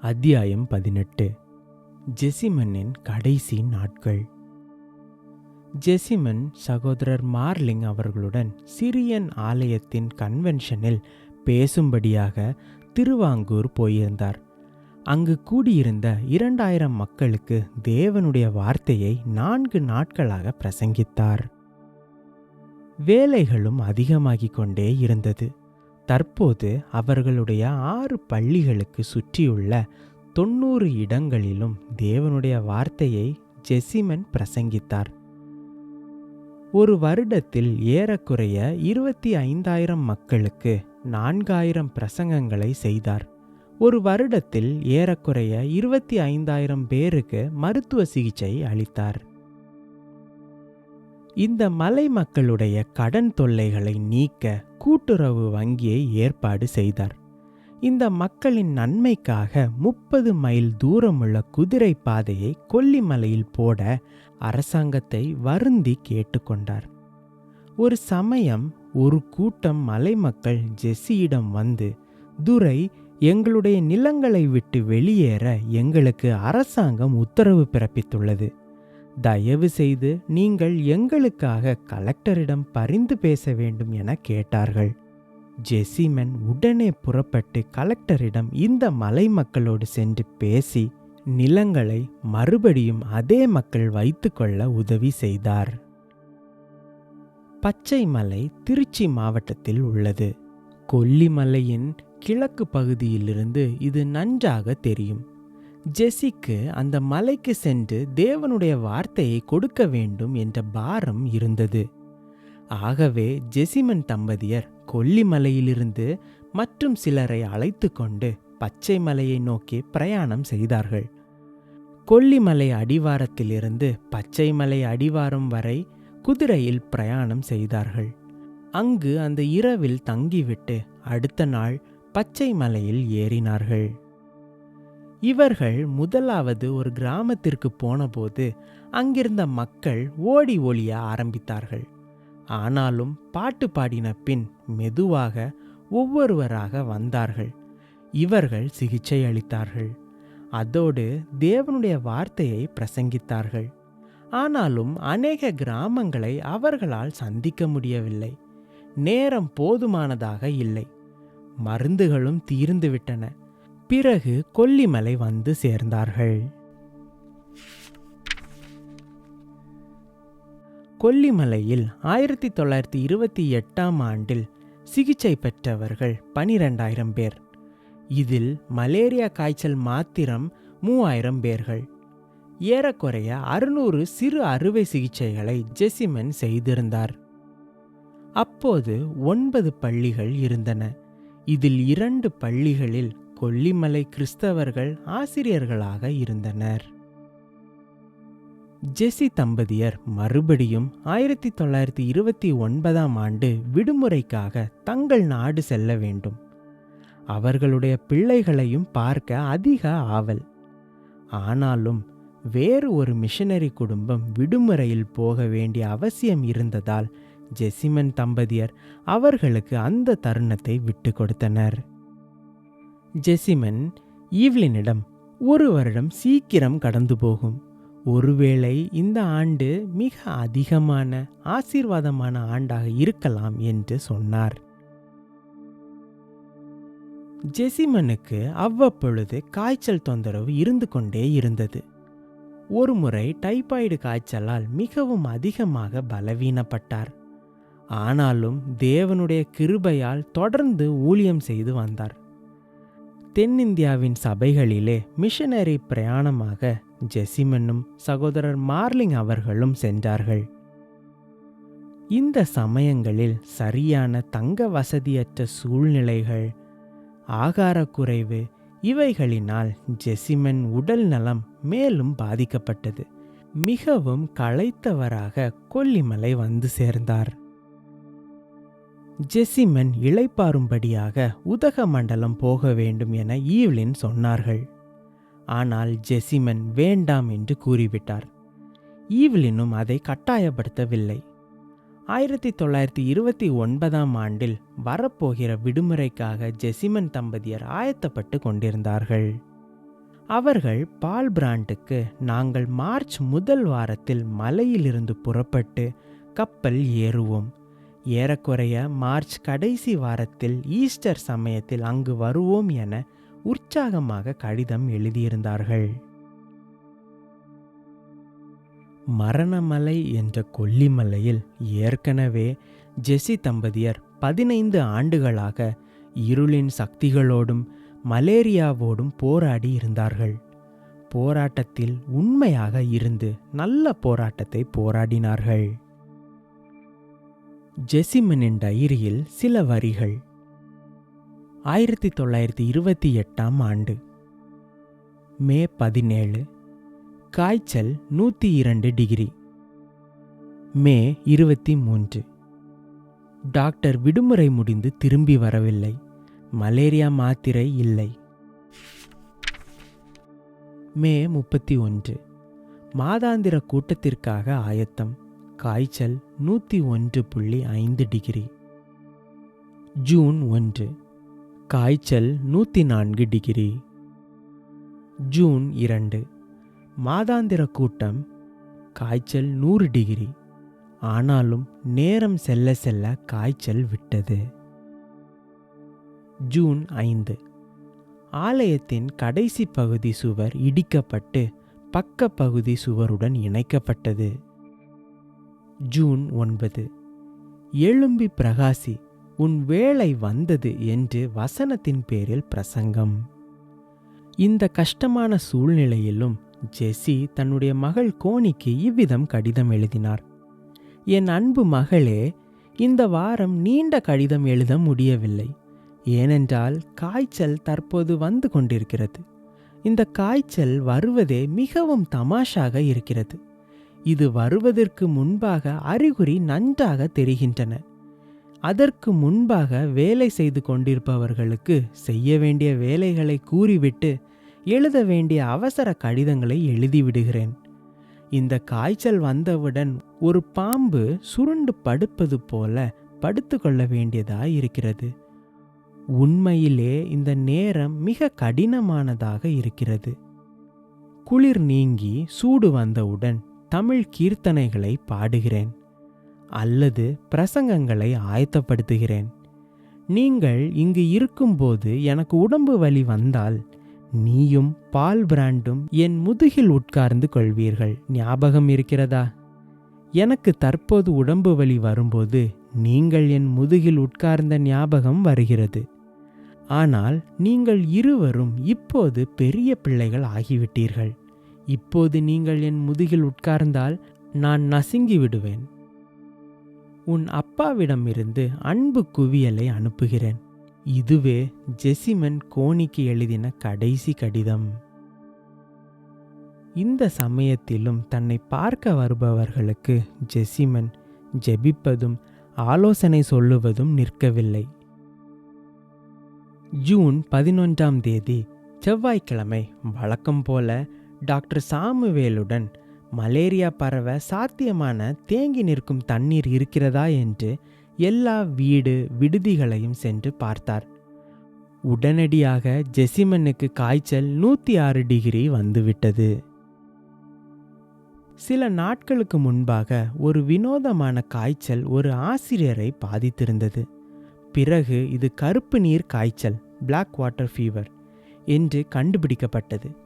அத்தியாயம் பதினெட்டு. ஜெசிமனின் கடைசி நாட்கள். ஜெசிமன் சகோதரர் மார்லிங் அவர்களுடன் சிரியன் ஆலயத்தின் கன்வென்ஷனில் பேசும்படியாக திருவாங்கூர் போயிருந்தார். அங்கு கூடியிருந்த இரண்டாயிரம் மக்களுக்கு தேவனுடைய வார்த்தையை நான்கு நாட்களாக பிரசங்கித்தார். வேலைகளும் அதிகமாகிக் கொண்டே இருந்தது. தற்போது அவர்களுடைய ஆறு பள்ளிகளுக்கு சுற்றியுள்ள தொண்ணூறு இடங்களிலும் தேவனுடைய வார்த்தையை ஜெசிமன் பிரசங்கித்தார். ஒரு வருடத்தில் ஏறக்குறைய இருபத்தி ஐந்தாயிரம் மக்களுக்கு நான்காயிரம் பிரசங்கங்களை செய்தார். ஒரு வருடத்தில் ஏறக்குறைய இருபத்தி ஐந்தாயிரம் பேருக்கு மருத்துவ சிகிச்சை அளித்தார். இந்த மலை மக்களுடைய கடன் தொல்லைகளை நீக்க கூட்டுறவு வங்கியை ஏற்பாடு செய்தார். இந்த மக்களின் நன்மைக்காக முப்பது மைல் தூரமுள்ள குதிரை பாதையை கொல்லிமலையில் போட அரசாங்கத்தை வருந்தி கேட்டுக்கொண்டார். ஒரு சமயம் ஒரு கூட்டம் மலை மக்கள் ஜெஸ்ஸியிடம் வந்து துரை எங்களுடைய நிலங்களை விட்டு வெளியேற எங்களுக்கு அரசாங்கம் உத்தரவு பிறப்பித்துள்ளது. தயவு செய்து நீங்கள் எங்களுக்காக கலெக்டரிடம் பரிந்து பேச வேண்டும் என கேட்டார்கள். ஜெசிமன் உடனே புறப்பட்டு கலெக்டரிடம் இந்த மலை மக்களோடு சென்று பேசி நிலங்களை மறுபடியும் அதே மக்கள் வைத்துக்கொள்ள உதவி செய்தார். பச்சை மலை திருச்சி மாவட்டத்தில் உள்ளது. கொல்லிமலையின் கிழக்கு பகுதியிலிருந்து இது நன்றாக தெரியும். ஜெசிக்கு அந்த மலைக்கு சென்று தேவனுடைய வார்த்தையை கொடுக்க வேண்டும் என்ற பாரம் இருந்தது. ஆகவே ஜெசிமன் தம்பதியர் கொல்லிமலையிலிருந்து மற்றும் சிலரை அழைத்து கொண்டு பச்சை மலையை நோக்கி பிரயாணம் செய்தார்கள். கொல்லிமலை அடிவாரத்திலிருந்து பச்சை மலை அடிவாரம் வரை குதிரையில் பிரயாணம் செய்தார்கள். அங்கு அந்த இரவில் தங்கிவிட்டு அடுத்த நாள் பச்சை மலையில் ஏறினார்கள். இவர்கள் முதலாவது ஒரு கிராமத்திற்கு போனபோது அங்கிருந்த மக்கள் ஓடி ஒளிய ஆரம்பித்தார்கள். ஆனாலும் பாட்டு பாடின பின் மெதுவாக ஒவ்வொருவராக வந்தார்கள். இவர்கள் சிகிச்சை அளித்தார்கள். அதோடு தேவனுடைய வார்த்தையை பிரசங்கித்தார்கள். ஆனாலும் அநேக கிராமங்களை அவர்களால் சந்திக்க முடியவில்லை. நேரம் போதுமானதாக இல்லை. மருந்துகளும் தீர்ந்துவிட்டன. பிறகு கொல்லிமலை வந்து சேர்ந்தார்கள். கொல்லிமலையில் ஆயிரத்தி தொள்ளாயிரத்தி இருபத்தி எட்டாம் ஆண்டில் சிகிச்சை பெற்றவர்கள் பனிரெண்டாயிரம் பேர். இதில் மலேரியா காய்ச்சல் மாத்திரம் மூவாயிரம் பேர்கள். ஏறக்குறைய அறுநூறு சிறு அறுவை சிகிச்சைகளை ஜெசிமன் செய்திருந்தார். அப்போது ஒன்பது பள்ளிகள் இருந்தன. இதில் இரண்டு பள்ளிகளில் கொல்லிமலை கிறிஸ்தவர்கள் ஆசிரியர்களாக இருந்தனர். ஜெசி தம்பதியர் மறுபடியும் ஆயிரத்தி தொள்ளாயிரத்தி இருபத்தி ஒன்பதாம் ஆண்டு விடுமுறைக்காக தங்கள் நாடு செல்ல வேண்டும். அவர்களுடைய பிள்ளைகளையும் பார்க்க அதிக ஆவல். ஆனாலும் வேறு ஒரு மிஷனரி குடும்பம் விடுமுறையில் போக வேண்டிய அவசியம் இருந்ததால் ஜெசிமன் தம்பதியர் அவர்களுக்கு அந்த தருணத்தை விட்டு கொடுத்தனர். ஜெசிமன் ஈவ்லினிடம் ஒரு வருடம் சீக்கிரம் கடந்து போகும். ஒருவேளை இந்த ஆண்டு மிக அதிகமான ஆசீர்வாதமான ஆண்டாக இருக்கலாம் என்று சொன்னார். ஜெசிமனுக்கு அவ்வப்பொழுது காய்ச்சல் தொந்தரவு இருந்து கொண்டே இருந்தது. ஒருமுறை டைபாய்டு காய்ச்சலால் மிகவும் அதிகமாக பலவீனப்பட்டார். ஆனாலும் தேவனுடைய கிருபையால் தொடர்ந்து ஊழியம் செய்து வந்தார். தென்னிந்தியாவின் சபைகளிலே மிஷனரி பிரயாணமாக ஜெசிமனும் சகோதரர் மார்லிங் அவர்களும் சென்றார்கள். இந்த சமயங்களில் சரியான தங்க வசதியற்ற சூழ்நிலைகள் ஆகாரக்குறைவு இவைகளினால் ஜெசிமன் உடல் நலம் மேலும் பாதிக்கப்பட்டது. மிகவும் களைத்தவராக கொல்லிமலை வந்து சேர்ந்தார். ஜெசிமன் இளைப்பாறும்படியாக உதகமண்டலம் போக வேண்டும் என ஈவ்லின் சொன்னார்கள். ஆனால் ஜெசிமன் வேண்டாம் என்று கூறிவிட்டார். ஈவ்லினும் அதை கட்டாயப்படுத்தவில்லை. ஆயிரத்தி தொள்ளாயிரத்தி இருபத்தி ஒன்பதாம் ஆண்டில் வரப்போகிற விடுமுறைக்காக ஜெசிமன் தம்பதியர் ஆயத்தப்பட்டு கொண்டிருந்தார்கள். அவர்கள் பால் பிராண்டுக்கு நாங்கள் மார்ச் முதல் வாரத்தில் மலையிலிருந்து புறப்பட்டு கப்பல் ஏறுவோம். ஏறக்குறைய மார்ச் கடைசி வாரத்தில் ஈஸ்டர் சமயத்தில் அங்கு வருவோம் என உற்சாகமாக கடிதம் எழுதியிருந்தார்கள். மரணமலை என்ற கொல்லிமலையில் ஏற்கனவே ஜெசி தம்பதியர் பதினைந்து ஆண்டுகளாக இருளின் சக்திகளோடும் மலேரியாவோடும் போராடி இருந்தார்கள். போராட்டத்தில் உண்மையாக இருந்து நல்ல போராட்டத்தை போராடினார்கள். ஜெசிமனின் டைரியில் சில வரிகள். ஆயிரத்தி தொள்ளாயிரத்தி இருபத்தி எட்டாம் ஆண்டு. மே பதினேழு காய்ச்சல் நூற்றி இரண்டு டிகிரி. மே இருபத்தி மூன்று டாக்டர் விடுமுறை முடிந்து திரும்பி வரவில்லை. மலேரியா மாத்திரை இல்லை. மே முப்பத்தி ஒன்று மாதாந்திர கூட்டத்திற்காக ஆயத்தம். காய்ச்சல் நூற்றி ஒன்று புள்ளி ஐந்து டிகிரி. ஜூன் ஒன்று காய்ச்சல் நூற்றி நான்கு டிகிரி. ஜூன் இரண்டு மாதாந்திர கூட்டம் காய்ச்சல் நூறு டிகிரி. ஆனாலும் நேரம் செல்ல செல்ல காய்ச்சல் விட்டது. ஜூன் ஐந்து ஆலயத்தின் கடைசி பகுதி சுவர் இடிக்கப்பட்டு பக்க பகுதி சுவருடன் இணைக்கப்பட்டது. ஜூன் ஒன்பது. எழும்பி பிரகாசி உன் வேலை வந்தது என்று வசனத்தின் பேரில் பிரசங்கம். இந்த கஷ்டமான சூழ்நிலையிலும் ஜெஸ்ஸி தன்னுடைய மகள் கோனிக்கு இவ்விதம் கடிதம் எழுதினார். என் அன்பு மகளே இந்த வாரம் நீண்ட கடிதம் எழுத முடியவில்லை. ஏனென்றால் காய்ச்சல் தற்போது வந்து கொண்டிருக்கிறது. இந்த காய்ச்சல் வருவதே மிகவும் தமாஷாக இருக்கிறது. இது வருவதற்கு முன்பாக அறிகுறி நன்றாக தெரிகின்றன. அதற்கு முன்பாக வேலை செய்து கொண்டிருப்பவர்களுக்கு செய்ய வேண்டிய வேலைகளை கூறிவிட்டு எழுத வேண்டிய அவசர கடிதங்களை எழுதிவிடுகிறேன் இந்த காய்ச்சல் வந்தவுடன் ஒரு பாம்பு சுருண்டு படுப்பது போல படுத்துக்கொள்ள வேண்டியதாய் இருக்கிறது உண்மையிலே இந்த நேரம் மிக கடினமானதாக இருக்கிறது. குளிர் நீங்கி சூடு வந்தவுடன் தமிழ் கீர்த்தனைகளை பாடுகிறேன் அல்லது பிரசங்கங்களை ஆயத்தப்படுத்துகிறேன். நீங்கள் இங்கு இருக்கும்போது எனக்கு உடம்பு வலி வந்தால் நீயும் பால் பிராண்டும் என் முதுகில் உட்கார்ந்து கொள்வீர்கள். ஞாபகம் இருக்கிறதா? எனக்கு தற்போது உடம்பு வலி வரும்போது நீங்கள் என் முதுகில் உட்கார்ந்த ஞாபகம் வருகிறது. ஆனால் நீங்கள் இருவரும் இப்போது பெரிய பிள்ளைகள் ஆகிவிட்டீர்கள். இப்போது நீங்கள் என் முதுகில் உட்கார்ந்தால் நான் நசுங்கி விடுவேன். உன் அப்பாவிடமிருந்து அன்பு குவியலை அனுப்புகிறேன். இதுவே ஜெசிமன் கோனிக்கு எழுதின கடைசி கடிதம். இந்த சமயத்திலும் தன்னை பார்க்க வருபவர்களுக்கு ஜெசிமன் ஜெபிப்பதும் ஆலோசனை சொல்லுவதும் நிற்கவில்லை. ஜூன் பதினொன்றாம் தேதி செவ்வாய்க்கிழமை வழக்கம் போல டாக்டர் சாமுவேலுடன் மலேரியா பரவ சாத்தியமான தேங்கி நிற்கும் தண்ணீர் இருக்கிறதா என்று எல்லா வீடு விடுதிகளையும் சென்று பார்த்தார். உடனடியாக ஜெசிமனுக்கு காய்ச்சல் நூற்றி ஆறு டிகிரி வந்துவிட்டது. சில நாட்களுக்கு முன்பாக ஒரு வினோதமான காய்ச்சல் ஒரு ஆசிரியரை பாதித்திருந்தது. பிறகு இது கருப்பு நீர் காய்ச்சல் பிளாக் வாட்டர் ஃபீவர் என்று கண்டுபிடிக்கப்பட்டது.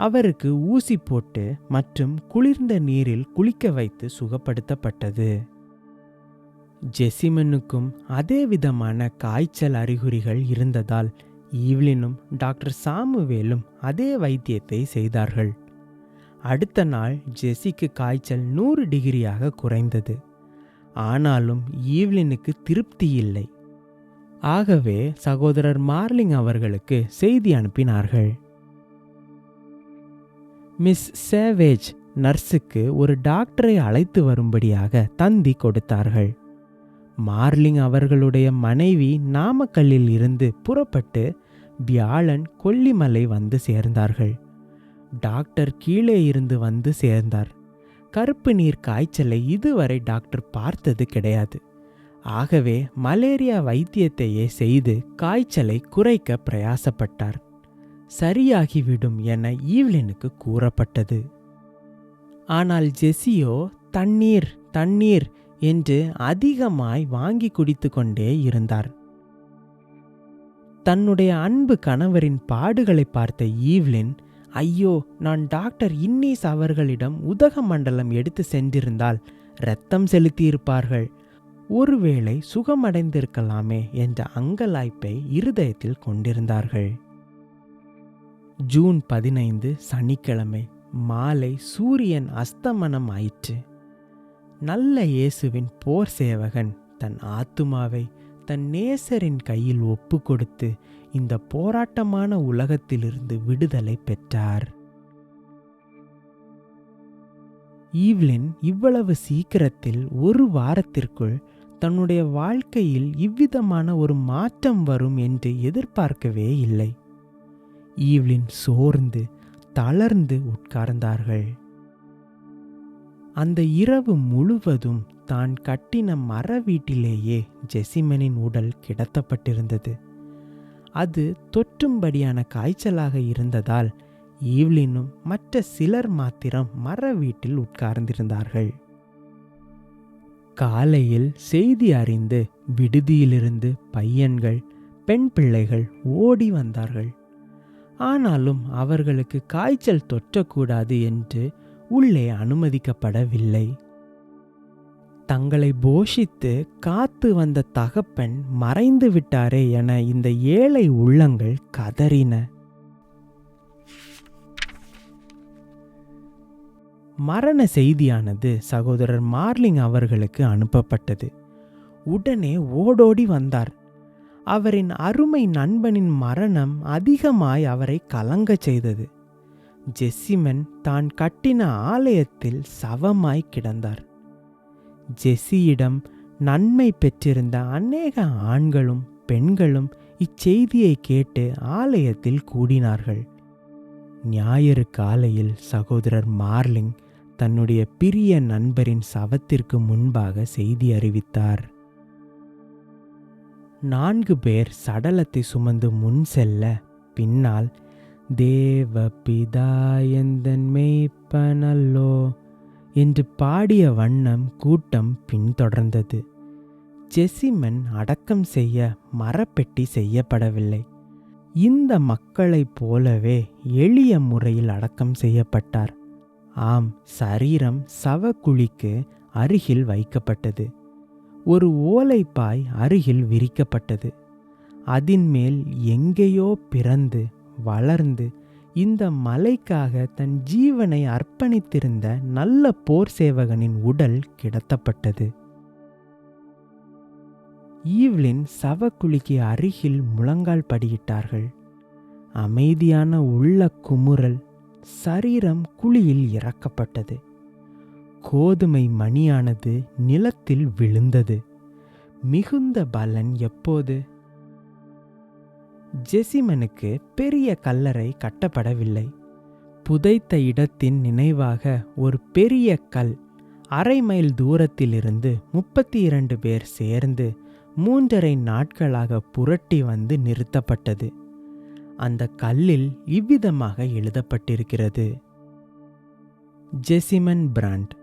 அவருக்கு ஊசி போட்டு மற்றும் குளிர்ந்த நீரில் குளிக்க வைத்து சுகப்படுத்தப்பட்டது. ஜெசிமனுக்கும் அதே விதமான காய்ச்சல் அறிகுறிகள் இருந்ததால் ஈவ்லினும் டாக்டர் சாமுவேலும் அதே வைத்தியத்தை செய்தார்கள். அடுத்த நாள் ஜெசிக்கு காய்ச்சல் நூறு டிகிரியாக குறைந்தது. ஆனாலும் ஈவ்லினுக்கு திருப்தி இல்லை. ஆகவே சகோதரர் மார்லிங் அவர்களுக்கு செய்தி அனுப்பினார்கள். மிஸ் சேவேஜ் நர்ஸுக்கு ஒரு டாக்டரை அழைத்து வரும்படியாக தந்தி கொடுத்தார்கள். மார்லிங் அவர்களுடைய மனைவி நாமக்கல்லில் இருந்து புறப்பட்டு வியாழன் கொல்லிமலை வந்து சேர்ந்தார்கள். டாக்டர் கீழே இருந்து வந்து சேர்ந்தார். கருப்பு நீர் காய்ச்சலை இதுவரை டாக்டர் பார்த்தது கிடையாது. ஆகவே மலேரியா வைத்தியத்தையே செய்து காய்ச்சலை குறைக்க பிரயாசப்பட்டார். சரியாகிவிடும் என ஈவ்லினுக்கு கூறப்பட்டது. ஆனால் ஜெசியோ தண்ணீர் தண்ணீர் என்று அதிகமாய் வாங்கி குடித்து கொண்டே இருந்தார். தன்னுடைய அன்பு கணவரின் பாடுகளை பார்த்த ஈவ்லின் ஐயோ நான் டாக்டர் இன்னீஸ் அவர்களிடம் உதகமண்டலம் எடுத்து சென்றிருந்தால் இரத்தம் செலுத்தியிருப்பார்கள். ஒருவேளை சுகமடைந்திருக்கலாமே என்ற அங்கலாய்ப்பை இருதயத்தில் கொண்டிருந்தார்கள். ஜூன் பதினைந்து சனிக்கிழமை மாலை சூரியன் அஸ்தமனம் ஆயிற்று நல்ல இயேசுவின் போர் சேவகன் தன் ஆத்துமாவை தன் நேசரின் கையில் ஒப்பு கொடுத்து இந்த போராட்டமான உலகத்திலிருந்து விடுதலை பெற்றார். ஈவ்லின் இவ்வளவு சீக்கிரத்தில் ஒரு வாரத்திற்குள் தன்னுடைய வாழ்க்கையில் இவ்விதமான ஒரு மாற்றம் வரும் என்று எதிர்பார்க்கவே இல்லை. ஈவ்லின் சோர்ந்து தளர்ந்து உட்கார்ந்தார்கள். அந்த இரவு முழுவதும் தான் கட்டின மர வீட்டிலேயே ஜெசிமனின் உடல் கிடத்தப்பட்டிருந்தது. அது தொற்றும்படியான காய்ச்சலாக இருந்ததால் ஈவ்லினும் மற்ற சிலர் மாத்திரம் மர வீட்டில் உட்கார்ந்திருந்தார்கள். காலையில் செய்தி அறிந்து விடுதியிலிருந்து பையன்கள் பெண் பிள்ளைகள் ஓடி வந்தார்கள். ஆனாலும் அவர்களுக்கு காய்ச்சல் தொற்றக்கூடாது என்று உள்ளே அனுமதிக்கப்படவில்லை. தங்களை போஷித்து காத்து வந்த தகப்பன் மறைந்து விட்டாரே என இந்த ஏழை உள்ளங்கள் கதறின. மரண செய்தியானது சகோதரர் மார்லிங் அவர்களுக்கு அனுப்பப்பட்டது. உடனே ஓடோடி வந்தார். அவரின் அருமை நண்பனின் மரணம் அதிகமாய் அவரை கலங்கச் செய்தது. ஜெஸ்ஸிமன் தான் கட்டின ஆலயத்தில் சவமாய் கிடந்தார். ஜெஸ்ஸியிடம் நன்மை பெற்றிருந்த அநேக ஆண்களும் பெண்களும் இச்செய்தியை கேட்டு ஆலயத்தில் கூடினார்கள். ஞாயிறு காலையில் சகோதரர் மார்லிங் தன்னுடைய பிரிய நண்பரின் சவத்திற்கு முன்பாக செய்தி அறிவித்தார். நான்கு பேர் சடலத்தை சுமந்து முன் செல்ல பின்னால் தேவ பிதாயந்தன் மேய்ப்பனல்லோ? என்று பாடிய வண்ணம் கூட்டம் பின்தொடர்ந்தது. ஜெசிமன் அடக்கம் செய்ய மரப்பெட்டி செய்யப்படவில்லை. இந்த மக்களைப் போலவே எளிய முறையில் அடக்கம் செய்யப்பட்டார். ஆம் சரீரம் சவக்குழிக்கு அருகில் வைக்கப்பட்டது. ஒரு ஓலைப்பாய் அருகில் விரிக்கப்பட்டது. அதின்மேல் எங்கேயோ பிறந்து வளர்ந்து இந்த மலைக்காக தன் ஜீவனை அர்ப்பணித்திருந்த நல்ல போர் சேவகனின் உடல் கிடத்தப்பட்டது. ஈவ்லின் சவக்குழிக்கு அருகில் முழங்கால் படியிட்டார்கள். அமைதியான உள்ள குமுறல் சரீரம் குழியில் இறக்கப்பட்டது. கோதுமை மணியானது நிலத்தில் விழுந்தது. மிகுந்த பலன் எப்போது? ஜெசிமனுக்கு பெரிய கல்லறை கட்டப்படவில்லை. புதைத்த இடத்தின் நினைவாக ஒரு பெரிய கல் அரை மைல் தூரத்திலிருந்து முப்பத்தி இரண்டு பேர் சேர்ந்து மூன்றரை நாட்களாக புரட்டி வந்து நிறுத்தப்பட்டது. அந்த கல்லில் இவ்விதமாக எழுதப்பட்டிருக்கிறது. Jessiman Brand.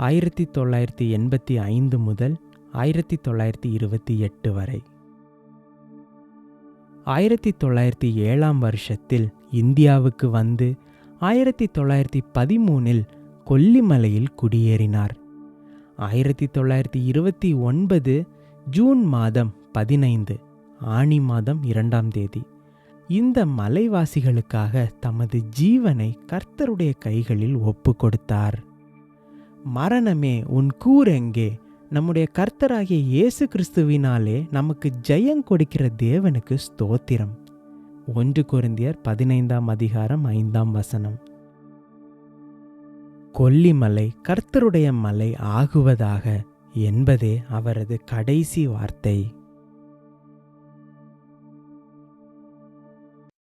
ஆயிரத்தி தொள்ளாயிரத்தி எண்பத்தி ஐந்து முதல் ஆயிரத்தி தொள்ளாயிரத்தி இருபத்தி எட்டு வரை. ஆயிரத்தி தொள்ளாயிரத்தி ஏழாம் வருஷத்தில் இந்தியாவுக்கு வந்து ஆயிரத்தி தொள்ளாயிரத்தி பதிமூனில் கொல்லிமலையில் குடியேறினார். ஆயிரத்தி தொள்ளாயிரத்தி இருபத்தி ஒன்பது ஜூன் மாதம் பதினைந்து ஆணி மாதம் இரண்டாம் தேதி. இந்த மலைவாசிகளுக்காக தமது ஜீவனை கர்த்தருடைய கைகளில் ஒப்பு கொடுத்தார் மரணமே உன் கூர் எங்கே? நம்முடைய கர்த்தராகிய இயேசு கிறிஸ்துவினாலே நமக்கு ஜெயம் கொடுக்கிற தேவனுக்கு ஸ்தோத்திரம். ஒன்று குருந்தியர் பதினைந்தாம் அதிகாரம் ஐந்தாம் வசனம். கொல்லிமலை கர்த்தருடைய மலை ஆகுவதாக என்பதே அவரது கடைசி வார்த்தை.